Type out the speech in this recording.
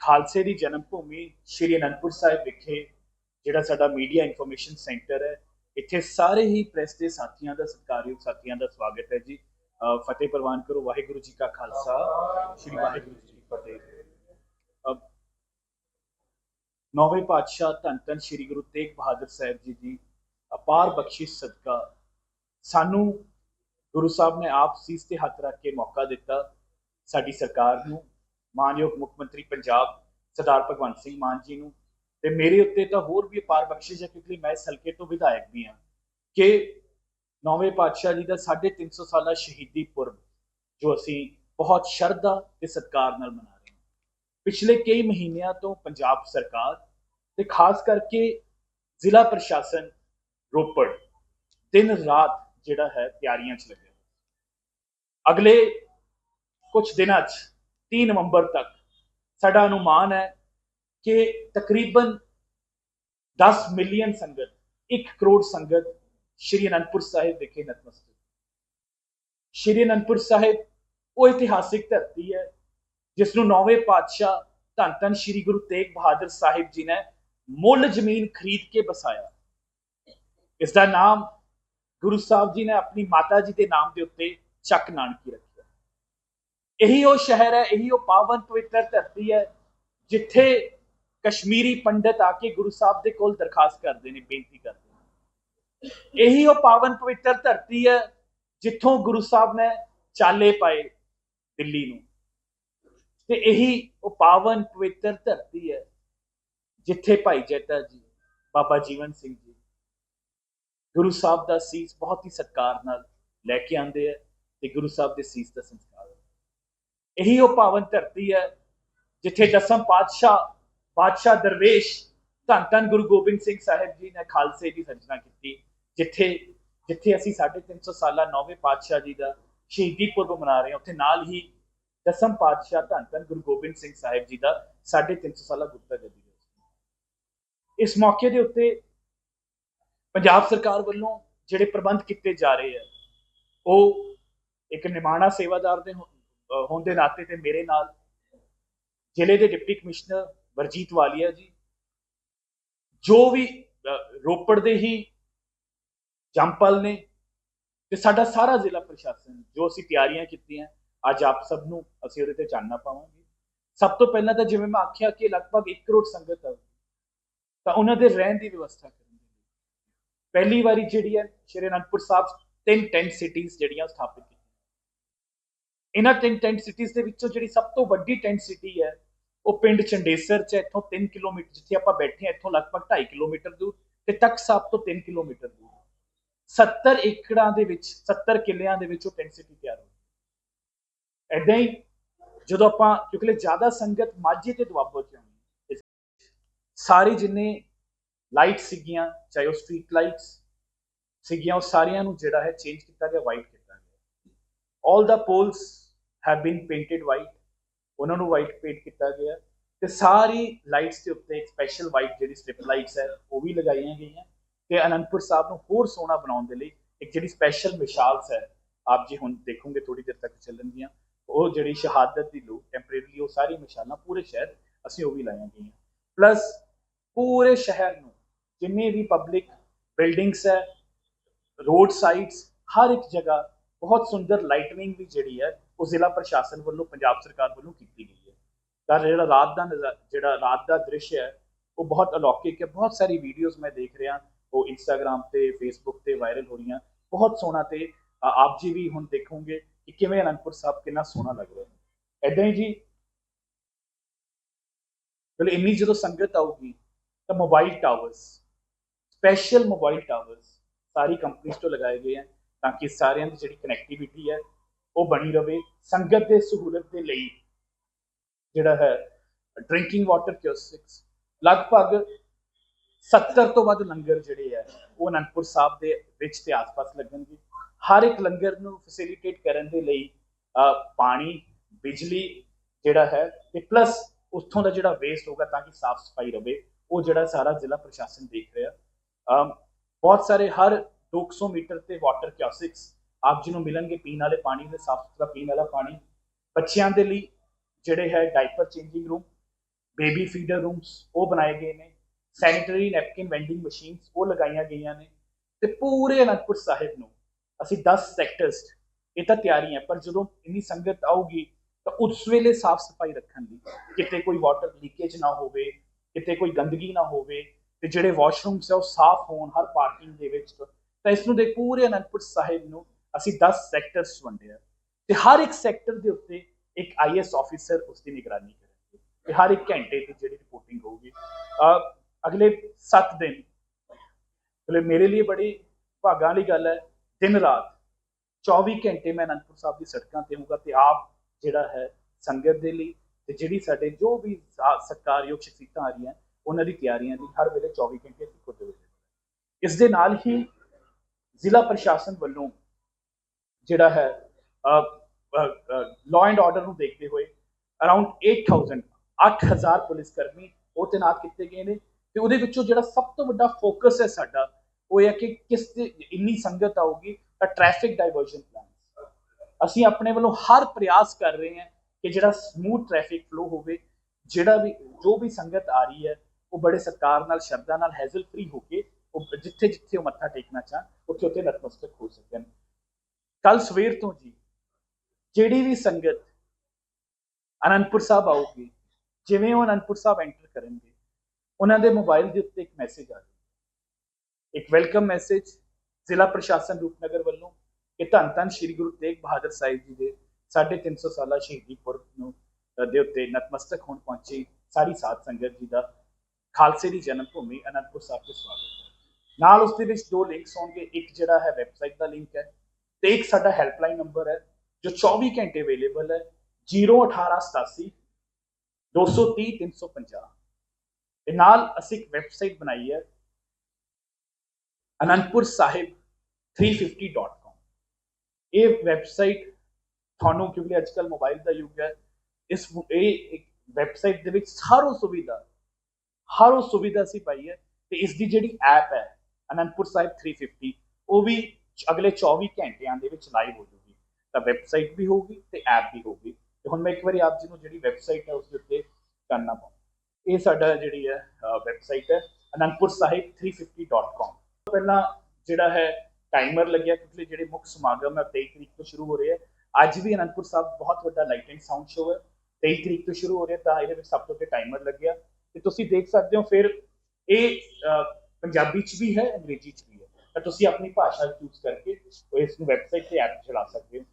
ਖਾਲਸੇ ਦੀ ਜਨਮ ਭੂਮੀ ਸ਼੍ਰੀ ਅਨੰਦਪੁਰ ਸਾਹਿਬ ਵਿਖੇ, ਜਿਹੜਾ ਸਾਡਾ ਮੀਡੀਆ ਇਨਫੋਰਮੇਸ਼ਨ ਸੈਂਟਰ ਹੈ, ਇੱਥੇ ਸਾਰੇ ਹੀ ਪ੍ਰੈਸ ਦੇ ਸਾਥੀਆਂ ਦਾ, ਸਤਿਕਾਰਯੋਗ ਸਾਥੀਆਂ ਦਾ ਸਵਾਗਤ ਹੈ ਜੀ। ਫਤਿਹ ਪ੍ਰਵਾਨ ਕਰੋ, ਵਾਹਿਗੁਰੂ ਜੀ ਕਾ ਖਾਲਸਾ, ਸ਼੍ਰੀ ਵਾਹਿਗੁਰੂ ਜੀ ਕੀ ਫਤਿਹ। ਨੌਵੇਂ ਪਾਤਸ਼ਾਹ ਧੰਨ ਧੰਨ ਸ਼੍ਰੀ ਗੁਰੂ ਤੇਗ ਬਹਾਦਰ ਸਾਹਿਬ ਜੀ ਦੀ ਅਪਾਰ ਬਖਸ਼ਿਸ਼ ਸਦਕਾ, ਸਾਨੂੰ ਗੁਰੂ ਸਾਹਿਬ ਨੇ ਆਪ ਸੀਸ ਤੇ ਹੱਥ ਰੱਖ ਕੇ ਮੌਕਾ ਦਿੱਤਾ, ਸਾਡੀ ਸਰਕਾਰ ਨੂੰ ਮਾਨਯੋਗ ਮੁੱਖ ਮੰਤਰੀ ਪੰਜਾਬ ਸਰਦਾਰ ਭਗਵੰਤ ਸਿੰਘ ਮਾਨ ਜੀ ਨੂੰ। ਤੇ ਮੇਰੇ ਉੱਤੇ ਤਾਂ ਹੋਰ ਵੀ ਅਪਾਰ ਬਖਸ਼ਿਸ਼ ਹੈ ਕਿਉਂਕਿ ਮੈਂ ਇਸ ਹਲਕੇ ਤੋਂ ਵਿਧਾਇਕ ਵੀ ਹਾਂ ਕਿ ਨੌਵੇਂ ਪਾਤਸ਼ਾਹ ਜੀ ਦਾ 350 ਸਾਲਾ ਸ਼ਹੀਦੀ ਪੁਰਬ ਜੋ ਅਸੀਂ ਬਹੁਤ ਸ਼ਰਧਾ ਤੇ ਸਤਿਕਾਰ ਨਾਲ ਮਨਾ ਰਹੇ ਹਾਂ। ਪਿਛਲੇ ਕਈ ਮਹੀਨਿਆਂ ਤੋਂ ਪੰਜਾਬ ਸਰਕਾਰ ਤੇ ਖਾਸ ਕਰਕੇ ਜ਼ਿਲ੍ਹਾ ਪ੍ਰਸ਼ਾਸਨ ਰੋਪੜ ਦਿਨ ਰਾਤ ਜਿਹੜਾ ਹੈ ਤਿਆਰੀਆਂ 'ਚ ਲੱਗਿਆ ਅਗਲੇ ਕੁਝ ਦਿਨਾਂ 'ਚ 3 ਨਵੰਬਰ ਤੱਕ ਸਾਡਾ ਅਨੁਮਾਨ ਹੈ ਕਿ ਤਕਰੀਬਨ 10 ਮਿਲੀਅਨ ਸੰਗਤ 1 ਕਰੋੜ ਸੰਗਤ ਸ਼੍ਰੀ ਅਨੰਦਪੁਰ ਸਾਹਿਬ ਵਿਖੇ ਨਤਮਸਤਕ ਸ਼੍ਰੀ ਅਨੰਦਪੁਰ ਸਾਹਿਬ ਉਹ ਇਤਿਹਾਸਿਕ ਧਰਤੀ ਹੈ ਜਿਸ ਨੂੰ ਨੌਵੇਂ ਪਾਤਸ਼ਾਹ ਧੰਨ ਧੰਨ ਸ਼੍ਰੀ ਗੁਰੂ ਤੇਗ ਬਹਾਦਰ ਸਾਹਿਬ ਜੀ ਨੇ ਮੁੱਲ ਜ਼ਮੀਨ ਖਰੀਦ ਕੇ ਬਸਾਇਆ ਇਸ ਦਾ ਨਾਮ ਗੁਰੂ ਸਾਹਿਬ ਜੀ ਨੇ ਆਪਣੀ ਮਾਤਾ ਜੀ ਦੇ ਨਾਮ ਦੇ ਉੱਤੇ ਚੱਕ ਨਾਨਕੀ ਰੱਖਿਆ ਇਹੀ ਉਹ ਸ਼ਹਿਰ ਹੈ, ਇਹੀ ਉਹ ਪਾਵਨ ਪਵਿੱਤਰ ਧਰਤੀ ਹੈ, ਜਿੱਥੇ ਕਸ਼ਮੀਰੀ ਪੰਡਤ ਆ ਕੇ ਗੁਰੂ ਸਾਹਿਬ ਦੇ ਕੋਲ ਦਰਖਾਸਤ ਕਰਦੇ ਨੇ, ਬੇਨਤੀ ਕਰਦੇ ਨੇ। ਇਹੀ ਉਹ ਪਾਵਨ ਪਵਿੱਤਰ ਧਰਤੀ ਹੈ, ਜਿੱਥੋਂ ਗੁਰੂ ਸਾਹਿਬ ਨੇ ਚਾਲੇ ਪਾਏ ਦਿੱਲੀ ਨੂੰ। ਤੇ ਇਹੀ ਉਹ ਪਾਵਨ ਪਵਿੱਤਰ ਧਰਤੀ ਹੈ, ਜਿੱਥੇ ਭਾਈ ਜੈਤਾ ਜੀ, ਬਾਬਾ ਜੀਵਨ ਸਿੰਘ ਜੀ ਗੁਰੂ ਸਾਹਿਬ ਦਾ ਸੀਸ ਬਹੁਤ ਹੀ ਸਤਿਕਾਰ ਨਾਲ ਲੈ ਕੇ ਆਂਦੇ ਆ ਤੇ ਗੁਰੂ ਸਾਹਿਬ ਦੇ ਸੀਸ ਦਾ ਸੰਸਕਾਰ ਇਹੀ ਉਹ ਪਾਵਨ ਧਰਤੀ ਹੈ, ਜਿੱਥੇ ਦਸਮ ਪਾਤਸ਼ਾਹ ਪਾਤਸ਼ਾਹ ਦਰਵੇਸ਼, ਧੰਨ ਧੰਨ ਗੁਰੂ ਗੋਬਿੰਦ ਸਿੰਘ ਸਾਹਿਬ ਜੀ ਨੇ ਖਾਲਸੇ ਦੀ ਸਿਰਜਣਾ ਕੀਤੀ, ਜਿੱਥੇ ਜਿੱਥੇ ਅਸੀਂ 350 ਸਾਲਾ ਨੌਵੇਂ ਪਾਤਸ਼ਾਹ ਜੀ ਦਾ ਸ਼ਹੀਦੀ ਪੁਰਬ ਮਨਾ ਰਹੇ ਹਾਂ, ਉੱਥੇ ਨਾਲ ਹੀ ਦਸਮ ਪਾਤਸ਼ਾਹ ਧੰਨ ਧੰਨ ਗੁਰੂ ਗੋਬਿੰਦ ਸਿੰਘ ਸਾਹਿਬ ਜੀ ਦਾ 350 ਸਾਲਾ ਗੁਪਤਾ ਗੱਦੀ ਇਸ ਮੌਕੇ ਦੇ ਉੱਤੇ ਪੰਜਾਬ ਸਰਕਾਰ ਵੱਲੋਂ ਜਿਹੜੇ ਪ੍ਰਬੰਧ ਕੀਤੇ ਜਾ ਰਹੇ ਆ, ਉਹ ਇੱਕ ਨਿਮਾਣਾ ਸੇਵਾਦਾਰ ਦੇ ਹੋ- ਹੋਣ ਦੇ ਨਾਤੇ ਤੇ ਮੇਰੇ ਨਾਲ ਜ਼ਿਲ੍ਹੇ ਦੇ ਡਿਪਟੀ ਕਮਿਸ਼ਨਰ ਵਰਜੀਤ ਵਾਲੀਆ ਜੀ, ਜੋ ਵੀ ਰੋਪੜ ਦੇ ਹੀ ਜੰਪਲ ਨੇ ਤੇ ਸਾਡਾ ਸਾਰਾ ਜ਼ਿਲ੍ਹਾ ਪ੍ਰਸ਼ਾਸਨ ਜੋ ਅਸੀਂ ਤਿਆਰੀਆਂ ਕੀਤੀਆਂ, ਅੱਜ ਆਪ ਸਭ ਨੂੰ ਅਸੀਂ ਉਹਦੇ ਤੇ ਚਾਨਣਾ ਪਾਵਾਂਗੇ। ਸਭ ਤੋਂ ਪਹਿਲਾਂ ਤਾਂ ਜਿਵੇਂ ਮੈਂ ਆਖਿਆ ਕਿ ਲਗਭਗ 1 ਕਰੋੜ ਸੰਗਤ ਹੈ ਤਾਂ ਉਹਨਾਂ ਦੇ ਰਹਿਣ ਦੀ ਵਿਵਸਥਾ ਕਰਨ ਦੇ ਪਹਿਲੀ ਵਾਰੀ ਜਿਹੜੀ ਹੈ, ਸ਼੍ਰੀ ਅਨੰਦਪੁਰ ਸਾਹਿਬ ਤਿੰਨ ਟੈਂਟ ਸਿਟੀਜ਼ ਜਿਹੜੀਆਂ ਸਥਾਪਿਤ ਕੀਤੀਆਂ। ਇਹਨਾਂ ਤਿੰਨ ਟੈਂਟ ਸਿਟੀਜ਼ ਦੇ ਵਿੱਚੋਂ ਜਿਹੜੀ ਸਭ ਤੋਂ ਵੱਡੀ ਟੈਂਟ ਸਿਟੀ ਹੈ, ਉਹ ਪਿੰਡ ਚੰਡੇਸਰ ਚ ਇੱਥੋਂ 3 ਕਿਲੋਮੀਟਰ, ਜਿੱਥੇ ਆਪਾਂ ਬੈਠੇ ਹਾਂ, ਇੱਥੋਂ ਲਗਭਗ 2.5 ਕਿਲੋਮੀਟਰ ਦੂਰ ਤੇ ਤਖਤ ਸਾਹਿਬ ਤੋਂ 3 ਕਿਲੋਮੀਟਰ ਦੂਰ। 70 ਏਕੜਾਂ ਦੇ ਵਿੱਚ 70 ਕਿੱਲਿਆਂ ਦੇ ਵਿੱਚ ਉਹ ਟੈਂਟ ਸਿਟੀ ਤਿਆਰ ਹੋਈ ਐਦਾਂ ਹੀ ਜਦੋਂ ਆਪਾਂ, ਕਿਉਂਕਿ ਜ਼ਿਆਦਾ ਸੰਗਤ ਮਾਝੇ ਤੇ ਦੁਆਬੋ ਚ ਆਉਂਦੀ ਸਾਰੇ ਜਿੰਨੇ ਲਾਈਟ ਸੀਗੀਆਂ, ਚਾਹੇ ਉਹ ਸਟਰੀਟ ਲਾਈਟਸ ਸੀਗੀਆਂ, ਉਹ ਸਾਰਿਆਂ ਨੂੰ ਜਿਹੜਾ ਹੈ ਚੇਂਜ ਕੀਤਾ ਗਿਆ ਵਾਈਟ ਕੀਤਾ all the poles have been painted white. ਉਹਨਾਂ ਨੂੰ ਵਾਈਟ ਪੇਂਟ ਕੀਤਾ ਗਿਆ ਤੇ ਸਾਰੀ ਲਾਈਟਸ ਦੇ ਉੱਤੇ ਇੱਕ ਸਪੈਸ਼ਲ ਵਾਈਟ ਜਿਹੜੀ ਸਟ੍ਰਿਪ ਲਾਈਟਸ ਹੈ, ਉਹ ਵੀ ਲਗਾਈਆਂ ਗਈਆਂ ਤੇ ਅਨੰਦਪੁਰ ਸਾਹਿਬ ਨੂੰ ਹੋਰ ਸੋਹਣਾ ਬਣਾਉਣ ਦੇ ਲਈ ਇੱਕ ਜਿਹੜੀ ਸਪੈਸ਼ਲ ਮਿਸਾਲਸ ਹੈ, ਆਪ ਜੀ ਹੁਣ ਦੇਖੋਗੇ ਥੋੜੀ ਦੇਰ ਤੱਕ ਚੱਲਣਗੀਆਂ, ਉਹ ਜਿਹੜੀ ਸ਼ਹਾਦਤ ਦੀ ਲੋ ਟੈਂਪਰੇਰੀਲੀ ਉਹ ਸਾਰੀ ਮਿਸਾਲਾਂ ਪੂਰੇ ਸ਼ਹਿਰ ਅਸੀਂ ਉਹ ਵੀ ਲਾਈਆਂ ਗਈਆਂ। ਪਲੱਸ ਪੂਰੇ ਸ਼ਹਿਰ ਨੂੰ ਜਿੰਨੇ ਵੀ ਪਬਲਿਕ ਬਿਲਡਿੰਗਸ ਹੈ ਰੋਡ ਸਾਈਡਸ ਹਰ ਇੱਕ ਜਗ੍ਹਾ ਬਹੁਤ ਸੁੰਦਰ ਲਾਈਟਨਿੰਗ ਵੀ ਜਿਹੜੀ ਹੈ, ਉਹ ਜ਼ਿਲ੍ਹਾ ਪ੍ਰਸ਼ਾਸਨ ਵੱਲੋਂ, ਪੰਜਾਬ ਸਰਕਾਰ ਵੱਲੋਂ ਕੀਤੀ ਗਈ ਹੈ। ਤਾਂ ਜਿਹੜਾ ਰਾਤ ਦਾ ਨਜ਼ਾ- ਜਿਹੜਾ ਰਾਤ ਦਾ ਦ੍ਰਿਸ਼ ਹੈ, ਉਹ ਬਹੁਤ ਅਲੌਕਿਕ ਹੈ। ਬਹੁਤ ਸਾਰੀ ਵੀਡੀਓਜ਼ ਮੈਂ ਦੇਖ ਰਿਹਾ, ਉਹ ਇੰਸਟਾਗ੍ਰam ਤੇ ਫੇਸਬੁੱਕ ਤੇ ਵਾਇਰਲ ਹੋ ਰਹੀਆਂ। ਬਹੁਤ ਸੋਹਣਾ ਤੇ ਆਪ ਜੀ ਵੀ ਹੁਣ ਦੇਖੋਗੇ ਕਿ ਕਿਵੇਂ ਅਨੰਦਪੁਰ ਸਾਹਿਬ ਕਿੰਨਾ ਸੋਹਣਾ ਲੱਗ ਰਿਹਾ ਹੈ। ਐਦਾਂ ਹੀ ਜੀ, ਚਲੋ ਇੰਨੀ ਜਦੋਂ ਸੰਗਤ ਆਊਗੀ, ਤਾਂ mobile towers special mobile towers ਸਾਰੀ ਕੰਪਨੀਆਂ ਤੋਂ ਲਗਾਏ ਗਏ ਹਨ ਤਾਂ ਕਿ ਸਾਰਿਆਂ ਦੀ ਜਿਹੜੀ ਕਨੈਕਟੀਵਿਟੀ ਹੈ, ਉਹ ਬਣੀ ਰਵੇ, ਸੰਗਤ ਦੇ ਸਹੂਲਤ ਦੇ ਲਈ। ਜਿਹੜਾ ਹੈ ਡਰਿੰਕਿੰਗ ਵਾਟਰ ਕਿਓਸਕਸ ਲਗਭਗ 70 ਤੋਂ ਵੱਧ ਲੰਗਰ ਜਿਹੜੇ ਆ ਉਹ ਅਨੰਦਪੁਰ ਸਾਹਿਬ ਦੇ ਵਿੱਚ ਤੇ ਆਸ-ਪਾਸ ਲੱਗਣਗੇ। ਹਰ ਇੱਕ ਲੰਗਰ ਨੂੰ ਫੈਸਿਲਿਟੇਟ ਕਰਨ ਦੇ ਲਈ ਪਾਣੀ, ਬਿਜਲੀ ਜਿਹੜਾ ਹੈ, ਤੇ ਪਲੱਸ ਉੱਥੋਂ ਦਾ ਜਿਹੜਾ ਵੇਸਟ ਹੋਗਾ ਤਾਂ ਕਿ ਸਾਫ਼ ਸਫ਼ਾਈ ਰਵੇ, ਉਹ ਜਿਹੜਾ ਸਾਰਾ ਜ਼ਿਲ੍ਹਾ ਪ੍ਰਸ਼ਾਸਨ ਦੇਖ ਰਿਹਾ। ਬਹੁਤ ਸਾਰੇ ਹਰ 200 ਮੀਟਰ ਤੇ ਵਾਟਰ ਕਿਓਸਿਕਸ ਆਪ ਜੀ ਨੂੰ ਮਿਲਣਗੇ ਪੀਣ ਵਾਲੇ ਪਾਣੀ ਦੇ, ਸਾਫ਼ ਸੁਥਰਾ ਪੀਣ ਵਾਲਾ ਪਾਣੀ। ਬੱਚਿਆਂ ਦੇ ਲਈ ਜਿਹੜੇ ਹੈ diaper changing room, baby feeder rooms, ਉਹ ਬਣਾਏ ਗਏ ਨੇ। ਸੈਨੀਟਰੀ, ਨੈਪਕਿਨ ਵੈਂਡਿੰਗ ਮਸ਼ੀਨਸ, ਉਹ ਲਗਾਈਆਂ ਗਈਆਂ ਨੇ। ਤੇ ਪੂਰੇ ਅਨੰਦਪੁਰ ਸਾਹਿਬ ਨੂੰ ਅਸੀਂ 10 ਸੈਕਟਰਸ, ਇਹ ਤਾਂ ਤਿਆਰੀ ਹੈ, ਪਰ ਜਦੋਂ ਇੰਨੀ ਸੰਗਤ ਆਊਗੀ, ਤਾਂ ਉਸ ਵੇਲੇ ਸਾਫ਼ ਸਫ਼ਾਈ ਰੱਖਣ ਦੀ, ਕਿਤੇ ਕੋਈ ਵਾਟਰ ਲੀਕੇਜ ਨਾ ਹੋਵੇ, ਕਿਤੇ ਕੋਈ ਗੰਦਗੀ ਨਾ ਹੋਵੇ, ਤੇ ਜਿਹੜੇ ਵਾਸ਼ਰੂਮਸ ਆ ਉਹ ਸਾਫ਼ ਹੋਣ ਹਰ ਪਾਰਕਿੰਗ ਦੇ ਵਿੱਚ। ਤਾਂ ਇਸ ਨੂੰ ਦੇ ਪੂਰੇ ਅਨੰਦਪੁਰ ਸਾਹਿਬ ਨੂੰ ਅਸੀਂ 10 ਸੈਕਟਰਸ ਵੰਡਿਆ ਤੇ ਹਰ ਇੱਕ ਸੈਕਟਰ ਦੇ ਉੱਤੇ ਇੱਕ ਆਈਐਸ ਆਫੀਸਰ ਉਸ ਦੀ ਨਿਗਰਾਨੀ ਕਰਨਗੇ ਤੇ ਹਰ ਇੱਕ ਘੰਟੇ ਦੀ ਜਿਹੜੀ ਰਿਪੋਰਟਿੰਗ ਹੋਊਗੀ। ਅਗਲੇ 7 ਦਿਨ ਮਤਲਬ ਮੇਰੇ ਲਈ ਬੜੀ ਭਾਗਾਂ ਵਾਲੀ ਗੱਲ ਹੈ, ਦਿਨ ਰਾਤ 24 ਘੰਟੇ ਮੈਂ ਅਨੰਦਪੁਰ ਸਾਹਿਬ ਦੀ ਸੜਕਾਂ ਤੇ ਹੋਊਗਾ ਤੇ ਆਪ ਜਿਹੜਾ ਹੈ ਸੰਗਤ ਦੇ ਲਈ ਤੇ ਜਿਹੜੀ ਸਾਡੇ ਜੋ ਵੀ ਸਰਕਾਰਯੋਗ ਸਤਿਕਾਰਯੋਗ ਸ਼ਖਸੀਅਤਾਂ ਆ ਰਹੀਆਂ, ਉਹਨਾਂ ਦੀ ਤਿਆਰੀਆਂ ਦੀ ਹਰ ਵੇਲੇ 24 ਘੰਟੇ ਅਸੀਂ ਖੁਦ ਵੇਲੇ ਇਸ ਦੇ ਨਾਲ ਹੀ ਜ਼ਿਲ੍ਹਾ ਪ੍ਰਸ਼ਾਸਨ ਵੱਲੋਂ ਜਿਹੜਾ ਹੈ ਲਾਅ ਐਂਡ ਆਰਡਰ ਨੂੰ ਦੇਖਦੇ ਹੋਏ ਅਰਾਊਂਡ 8000 8000 ਪੁਲਿਸ ਕਰਮੀ ਉਹ ਤੈਨਾਤ ਕੀਤੇ ਗਏ ਨੇ ਤੇ ਉਹਦੇ ਵਿੱਚੋਂ ਜਿਹੜਾ ਸਭ ਤੋਂ ਵੱਡਾ ਫੋਕਸ ਹੈ ਸਾਡਾ, ਉਹ ਹੈ ਕਿ ਕਿਸ ਤੇ ਇੰਨੀ ਸੰਗਤ ਆਊਗੀ ਤਾਂ ਟ੍ਰੈਫਿਕ ਡਾਈਵਰਜਨ ਪਲਾਨ ਅਸੀਂ ਆਪਣੇ ਵੱਲੋਂ ਹਰ ਪ੍ਰਯਾਸ ਕਰ ਰਹੇ ਹਾਂ ਕਿ ਜਿਹੜਾ ਸਮੂਥ ਟ੍ਰੈਫਿਕ ਫਲੋ ਹੋਵੇ, ਜਿਹੜਾ ਵੀ, ਜੋ ਵੀ ਸੰਗਤ ਆ ਰਹੀ ਹੈ, ਉਹ ਬੜੇ ਸਤਿਕਾਰ ਨਾਲ, ਸ਼ਰਧਾ ਨਾਲ ਹੈਜ਼ਲ ਫ੍ਰੀ ਹੋ ਕੇ ਉਹ ਜਿੱਥੇ ਜਿੱਥੇ ਉਹ ਮੱਥਾ ਟੇਕਣਾ ਚਾਹ, ਉੱਥੇ ਉੱਥੇ ਨਤਮਸਤਕ ਹੋ ਸਕਣ ਕੱਲ ਸਵੇਰ ਤੋਂ ਜੀ, ਜਿਹੜੀ ਵੀ ਸੰਗਤ ਅਨੰਦਪੁਰ ਸਾਹਿਬ ਆਊਗੀ, ਜਿਵੇਂ ਉਹ ਅਨੰਦਪੁਰ ਸਾਹਿਬ ਐਂਟਰ ਕਰਨਗੇ, ਉਹਨਾਂ ਦੇ ਮੋਬਾਈਲ ਦੇ ਉੱਤੇ ਇੱਕ ਮੈਸੇਜ ਆ ਜਾਊਗਾ ਇੱਕ ਵੈਲਕਮ ਮੈਸੇਜ ਜ਼ਿਲ੍ਹਾ ਪ੍ਰਸ਼ਾਸਨ ਰੂਪਨਗਰ ਵੱਲੋਂ ਕਿ ਧੰਨ ਧੰਨ ਸ੍ਰੀ ਗੁਰੂ ਤੇਗ ਬਹਾਦਰ ਸਾਹਿਬ ਜੀ ਦੇ 350 ਸਾਲਾ ਸ਼ਹੀਦੀ ਪੁਰਬ ਨੂੰ ਦੇ ਉੱਤੇ ਨਤਮਸਤਕ ਹੋਣ ਪਹੁੰਚੀ ਸਾਰੀ ਸਾਧ ਸੰਗਤ ਜੀ ਦਾ ਖਾਲਸੇ ਦੀ ਜਨਮ ਭੂਮੀ ਅਨੰਦਪੁਰ ਸਾਹਿਬ ਤੇ ਸਵਾਗਤ। ਨਾਲ ਉਸ ਦੇ ਵਿੱਚ ਦੋ ਲਿੰਕਸ ਹੋਣਗੇ। ਇੱਕ ਜਿਹੜਾ ਹੈ ਵੈਬਸਾਈਟ ਦਾ ਲਿੰਕ ਹੈ ਤੇ ਇੱਕ ਸਾਡਾ ਹੈਲਪਲਾਈਨ ਨੰਬਰ ਹੈ, ਜੋ 24 ਘੰਟੇ ਅਵੇਲੇਬਲ ਹੈ। 01887 230 350 ਤੇ ਨਾਲ ਅਸੀਂ ਇੱਕ ਵੈਬਸਾਈਟ ਬਣਾਈ ਹੈ, ਅਨੰਦਪੁਰ ਸਾਹਿਬ 350.com ਇਹ ਵੈਬਸਾਈਟ ਤੁਹਾਨੂੰ, ਕਿਉਂਕਿ ਅੱਜਕੱਲ ਮੋਬਾਈਲ ਦਾ ਯੁੱਗ ਹੈ, ਇਸ ਇਹ ਇੱਕ ਵੈਬਸਾਈਟ ਦੇ ਵਿੱਚ ਹਰ ਉਹ ਸੁਵਿਧਾ ਹਰ ਉਹ ਸੁਵਿਧਾ ਅਸੀਂ ਪਾਈ ਹੈ ਤੇ ਇਸ ਦੀ ਜਿਹੜੀ ਐਪ ਹੈ ਅਨੰਦਪੁਰ ਸਾਹਿਬ 350 ਉਹ ਵੀ ਅਗਲੇ 24 ਘੰਟਿਆਂ ਦੇ ਵਿੱਚ ਲਾਈਵ ਹੋ ਜੂਗੀ। ਤਾਂ ਵੈਬਸਾਈਟ ਵੀ ਹੋਊਗੀ ਤੇ ਐਪ ਵੀ ਹੋਊਗੀ। ਤੇ ਹੁਣ ਮੈਂ ਇੱਕ ਵਾਰੀ ਆਪ ਜੀ ਨੂੰ ਜਿਹੜੀ ਵੈਬਸਾਈਟ ਹੈ ਉਸ ਦੇ ਉੱਤੇ ਕਰਨਾ ਪਾਉਂ ਇਹ ਸਾਡਾ ਜਿਹੜੀ ਹੈ ਵੈਬਸਾਈਟ ਹੈ, ਅਨੰਦਪੁਰ ਸਾਹਿਬ 350.com ਪਹਿਲਾਂ ਜਿਹੜਾ ਹੈ ਟਾਈਮਰ ਲੱਗਿਆ, ਕਿਉਂਕਿ ਜਿਹੜੇ ਮੁੱਖ ਸਮਾਗਮ ਹੈ 23 ਤਰੀਕ ਤੋਂ ਸ਼ੁਰੂ ਹੋ ਰਹੇ ਹੈ। ਅੱਜ ਵੀ ਅਨੰਦਪੁਰ ਸਾਹਿਬ ਬਹੁਤ ਵੱਡਾ ਲਾਈਟ ਐਂਡ ਸਾਊਂਡ ਸ਼ੋਅ ਹੈ। 23 ਤਰੀਕ ਤੋਂ ਸ਼ੁਰੂ ਹੋ ਰਿਹਾ, ਤਾਂ ਇਹਦੇ ਵਿੱਚ ਸਭ ਤੋਂ ਅੱਗੇ ਟਾਈਮਰ ਲੱਗਿਆ। ਤੇ ਤੁਸੀਂ ਦੇਖ ਸਕਦੇ ਹੋ, ਫਿਰ ਇਹ ਪੰਜਾਬੀ ਚ ਵੀ ਹੈ, ਅੰਗਰੇਜ਼ੀ ਚ ਵੀ ਹੈ। ਤਾਂ ਤੁਸੀਂ ਆਪਣੀ ਭਾਸ਼ਾ ਚੂਜ਼ ਕਰਕੇ ਇਸ ਨੂੰ ਵੈਬਸਾਈਟ ਤੇ ਐਪ ਚਲਾ ਸਕਦੇ ਹੋ।